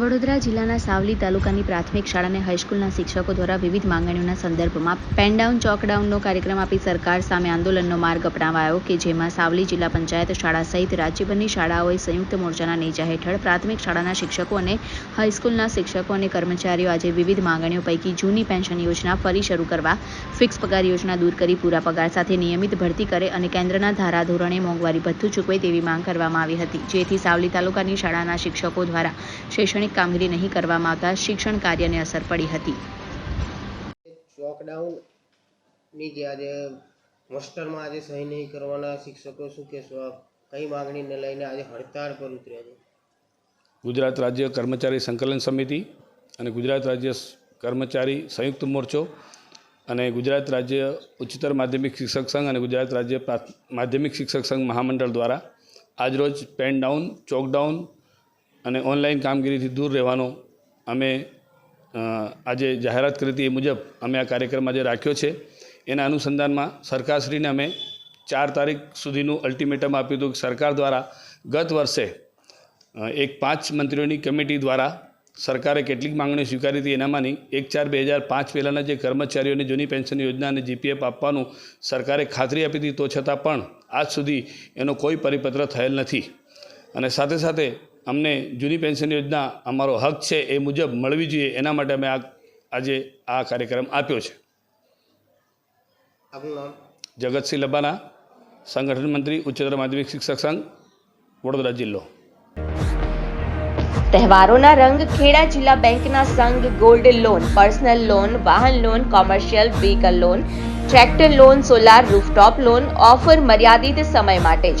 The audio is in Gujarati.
વડોદરા જિલ્લાના સાવલી તાલુકાની પ્રાથમિક શાળા અને હાઈસ્કૂલના શિક્ષકો દ્વારા વિવિધ માંગણીઓના સંદર્ભમાં પેનડાઉન ચોકડાઉનનો કાર્યક્રમ આપી સરકાર સામે આંદોલનનો માર્ગ અપનાવાયો કે જેમાં સાવલી જિલ્લા પંચાયત શાળા સહિત રાજ્યભરની શાળાઓએ સંયુક્ત મોરચાના નેજા હેઠળ પ્રાથમિક શાળાના શિક્ષકો અને હાઈસ્કૂલના શિક્ષકો અને કર્મચારીઓ આજે વિવિધ માંગણીઓ પૈકી જૂની પેન્શન યોજના ફરી શરૂ કરવા, ફિક્સ પગાર યોજના દૂર કરી, પૂરા પગાર સાથે નિયમિત ભરતી કરે અને કેન્દ્રના ધારાધોરણે મોંઘવારી ભથ્થું ચૂકવે તેવી માંગ કરવામાં આવી હતી. જેથી સાવલી તાલુકાની શાળાના શિક્ષકો દ્વારા શૈક્ષણિક કામગીરી નહીં કરવામાં આવતા શિક્ષણ કાર્યને અસર પડી હતી. લોકડાઉનની જે આજે હોસ્ટેલમાં આજે સહી નહીં કરવાના શિક્ષકો શું કે કઈ માગણીને લઈને આજે હડતાળ પર ઉતર્યા છે? ગુજરાત રાજ્ય કર્મચારી સંકલન સમિતિ અને ગુજરાત રાજ્ય કર્મચારી સંયુક્ત મોરચો અને ગુજરાત રાજ્ય ઉચ્ચતર માધ્યમિક શિક્ષક સંઘ અને ગુજરાત રાજ્ય માધ્યમિક શિક્ષક સંઘ મહામંડળ દ્વારા આજરોજ પેન ડાઉન ચોક ડાઉન અને ઓનલાઈન કામગીરીથી દૂર રહેવાનો અમે આજે જાહેરાત કરી હતી એ મુજબ અમે આ કાર્યક્રમ આજે રાખ્યો છે. એના અનુસંધાનમાં સરકારશ્રીને અમે ચાર તારીખ સુધીનું અલ્ટિમેટમ આપ્યું હતું કે સરકાર દ્વારા ગત વર્ષે એક પાંચ મંત્રીઓની કમિટી દ્વારા સરકારે કેટલીક માંગણીઓ સ્વીકારી હતી. એનામાંની એક ચાર બે હજાર પાંચ પહેલાંના જે કર્મચારીઓને જૂની પેન્શન યોજના અને જીપીએફ આપવાનું સરકારે ખાતરી આપી હતી, તો છતાં પણ આજ સુધી એનો કોઈ પરિપત્ર થયેલ નથી. અને સાથે સાથે અમને જૂની પેન્શન યોજના અમારો હક છે એ મુજબ મળવી જોઈએ એના માટે અમે આ આજે આ કાર્યક્રમ આપ્યો છે. આપનું જગતસિંહ લબાના સંગઠન મંત્રી ઉચ્ચતર માધ્યમિક શિક્ષક સંઘ વડોદરા જિલ્લો. તહેવારોના રંગ ખેડા જિલ્લા બેંકના સંઘ ગોલ્ડ લોન પર્સનલ લોન વાહન loan commercial vehicle loan tractor loan solar rooftop loan offer મર્યાદિત સમય માટે જ.